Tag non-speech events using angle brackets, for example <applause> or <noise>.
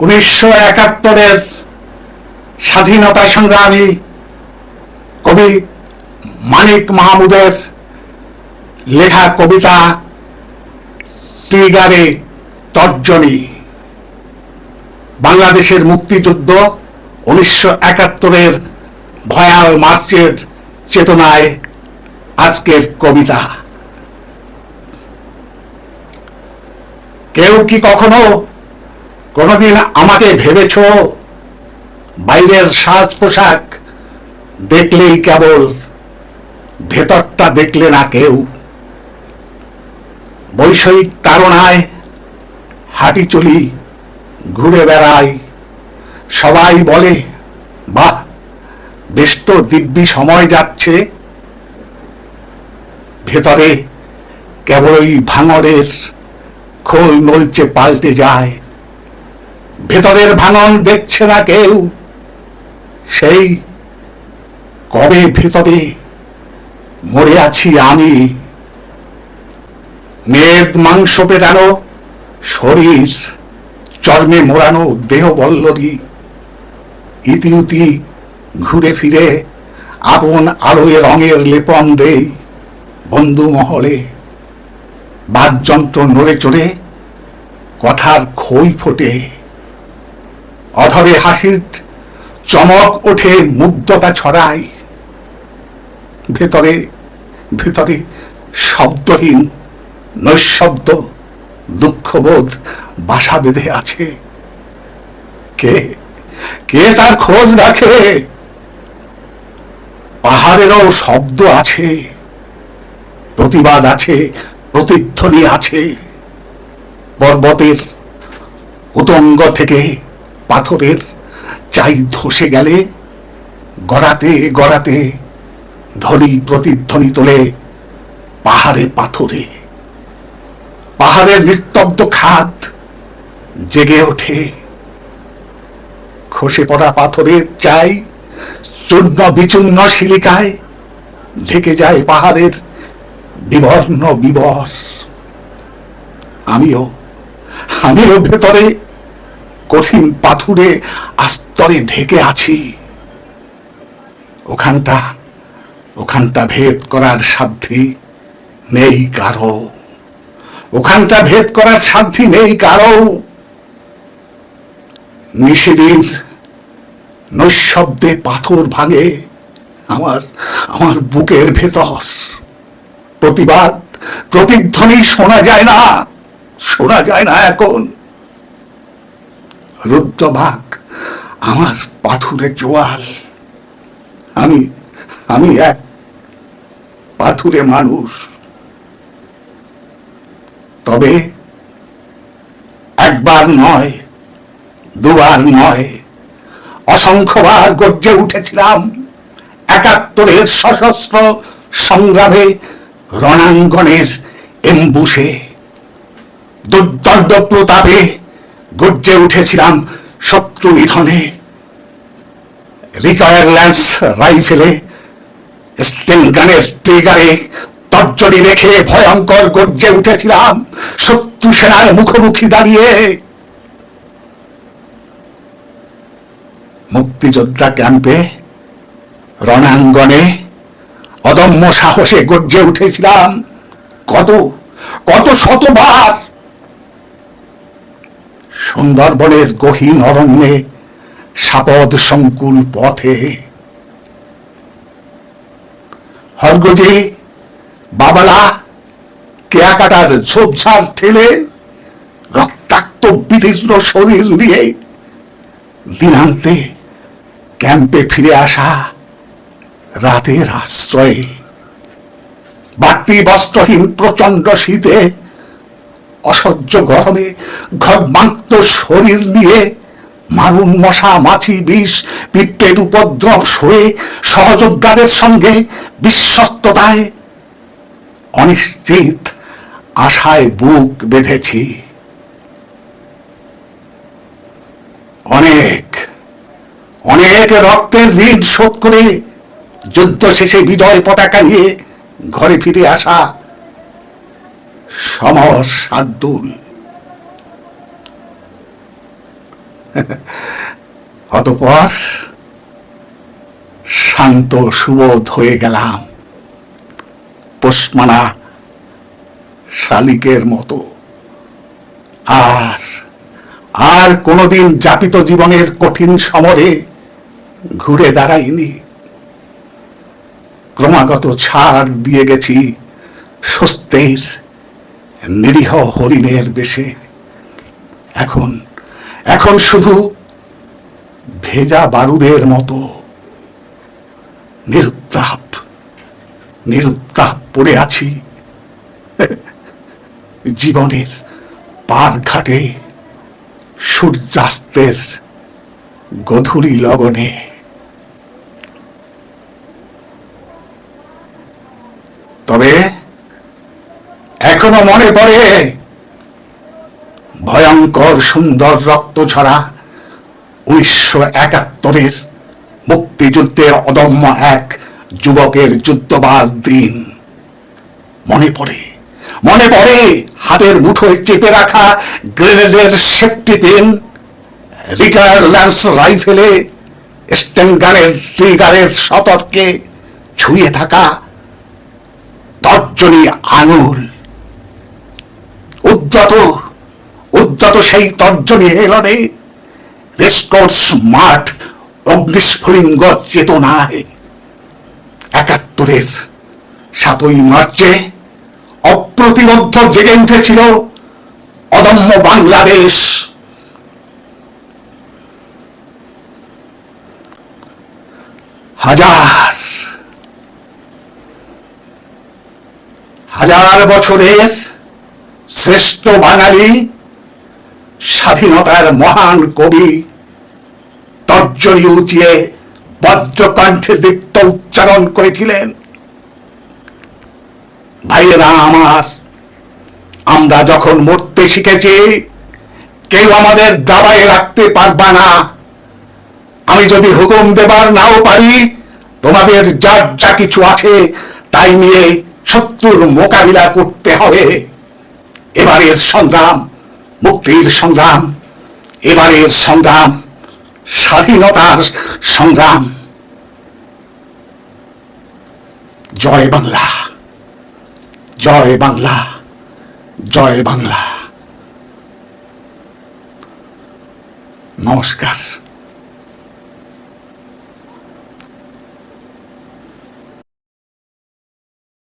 উনিশশো একাত্তরের স্বাধীনতা সংগ্রামী কবি মানিক মাহমুদের লেখা কবিতা টিগারে তর্জনী। বাংলাদেশের মুক্তিযুদ্ধ উনিশশো একাত্তরের ভয়াল মার্চের চেতনায় আজকের কবিতা। কেউ কি কখনো কোনোদিন আমাকে ভেবেছ বাইরের সাজ পোশাক দেখলেই কেবল ভেতরটা দেখলে না কেউ। বৈষয়িক তারণায় হাঁটি চলি, ঘুরে বেড়াই। সবাই বলে, বাহ, বেশ তো দিব্যি সময় যাচ্ছে। ভেতরে কেবল ওই ভাঙরের খোল নলচে পাল্টে যায়। ভেতরের ভাঙন দেখছে না কেউ। সেই কবে ভেতরে মরে আছি আমি? মেদ মাংস পেটানো, শরীর চর্মে মোড়ানো দেহ বল্লরি ইতিউতি ঘুরে ফিরে আপন আলোয় রঙের লেপন দেই বন্ধু মহলে। বাদযন্ত্র নড়ে চড়ে, কথার খই ফোটে। অধরে হাসির চমক ওঠে মুগ্ধতা ছড়ায়। ভেতরে ভেতরে শব্দহীন, নৈশব্দ, দুঃখবোধ বাসা বেঁধে আছে। কে কে তার খোঁজ রাখে? পাহাড়েরও শব্দ আছে, প্রতিবাদ আছে, প্রতিধ্বনি আছে। পর্বতের উতঙ্গ থেকে পাথরের চাই ধসে গেলে, গড়াতে গড়াতে ধ্বনি প্রতিধ্বনি তোলে পাহাড়ে পাথরে। পাহাড়ের নিস্তব্ধ খাত জেগে ওঠে। খসে পড়া পাথরের চাই চূর্ণ বিচূর্ণ শিলিকায় ঢেকে যায় পাহাড়ের বিবর্ণ বিবর। আমিও আমিও ভেতরে কঠিন পাথুরে আস্তরে ঢেকে আছি। ওখানটা ওখানটা ভেদ করার সাধ্যি নেই কারও। ওখানটা ভেদ করার সাধ্যি নেই কারও। নিষেদিন নৈশব্দে পাথর ভাঙে আমার আমার বুকের ভেতর। প্রতিবাদ, প্রতিধ্বনি শোনা যায় না, শোনা যায় না এখন। রুদ্রবাগ আমার পাথুরে জোয়াল। আমি আমি এক পাথুরে মানুষ। তবে একবার নয়, দুবার নয়, অসংখ্যবার গর্জে উঠেছিলাম একাত্তরের সশস্ত্র সংগ্রামে রণাঙ্গনের এম্বুসে। দুর্দণ্ড প্রতাপে গর্জে উঠেছিলাম শত্রু নিধনে। রিকয়ার ল্যান্স রাইফেলে স্টেন গানের ট্রিগারে, তর্জনী রেখে ভয়ঙ্কর গর্জে উঠেছিলাম শত্রু সেনার মুখোমুখি দাঁড়িয়ে। মুক্তিযোদ্ধা ক্যাম্পে, রণাঙ্গনে অদম্য সাহসে গর্জে উঠেছিলাম কত কত শতবার সুন্দরবনের গহীন অরণ্যে সাপদ সংকুল পথে। হরগজি বাবালা কেয়াকাটার ঝোপঝাড় ঠেলে রক্তাক্ত বিদীর্ণ শরীর নিয়ে দিনান্তে ক্যাম্পে ফিরে আসা রাতের আশ্রয়ে। বাড়তি বস্ত্রহীন প্রচণ্ড শীতে অসহ্য গরমে ঘরমাক্ত শরীর নিয়ে মারুন মশা, মাছি, বিষ, পিঁপড়ের উপদ্রব সয়ে সহযোদ্ধাদের সঙ্গে বিশ্বস্ততায় অনিশ্চিত আশায় বুক বেঁধেছি। অনেক অনেক রক্তের ঋণ শোধ করে যুদ্ধ শেষে বিজয় পতাকা নিয়ে ঘরে ফিরে আসা <laughs> অতপর শান্ত সুবোধ হয়ে গেলাম। পোষমানা শালিকের মতো। আর আর কোনোদিন যাপিত জীবনের কঠিন সমরে ঘুরে দাঁড়াইনি। ক্রমাগত ছাড় দিয়ে গেছি স্বস্তির নিরীহ হরিণের বেশে। এখন এখন শুধু ভেজা বারুদের মতো নিরুত্তাপ নিরুত্তাপ পড়ে আছি। জীবনের পার ঘাটে সূর্যাস্তের গধূলি লগনে তবে এখনও মনে পড়ে? ভয়ঙ্কর সুন্দর রক্ত ছড়া উনিশশো একাত্তরের মুক্তিযুদ্ধের অদম্য এক যুবকের যুদ্ধবাজ দিন। মনে পড়ে মনে পড়ে হাতের মুঠোয় চেপে রাখা গ্রেনেডের সেফটি পেন রিগার ল্যান্স রাইফেলে স্টেনগানের ট্রিগারের সতর্কে ছুঁয়ে থাকা তর্জনী আঙুল। উদ্যত উদ্যত সেই তর্জনী হেলনে, রেসকোর্স মাঠ অগ্নিস্ফুলিঙ্গ চেতনায়। একাত্তরের সাতই মার্চে অপ্রতিবদ্ধ জেগে উঠেছিল অদম্য বাংলাদেশ। হাজার হাজার বছরের শ্রেষ্ঠ বাঙালি, স্বাধীনতার মহান কবি, তর্জনী উঁচিয়ে বজ্রকণ্ঠে দীপ্ত উচ্চারণ করেছিলেন। ভাইয়েরা আমার আমরা যখন মরতে শিখেছি, কেউ আমাদের দাবায় রাখতে পারবা না। আমি যদি হুকুম দেবার নাও পারি, তোমাদের যার যা কিছু আছে, তাই নিয়ে শত্রুর মোকাবিলা করতে হবে। এবারের সংগ্রাম, মুক্তির সংগ্রাম, এবারের সংগ্রাম, স্বাধীনতার সংগ্রাম। জয় বাংলা জয় বাংলা জয় বাংলা। নমস্কার।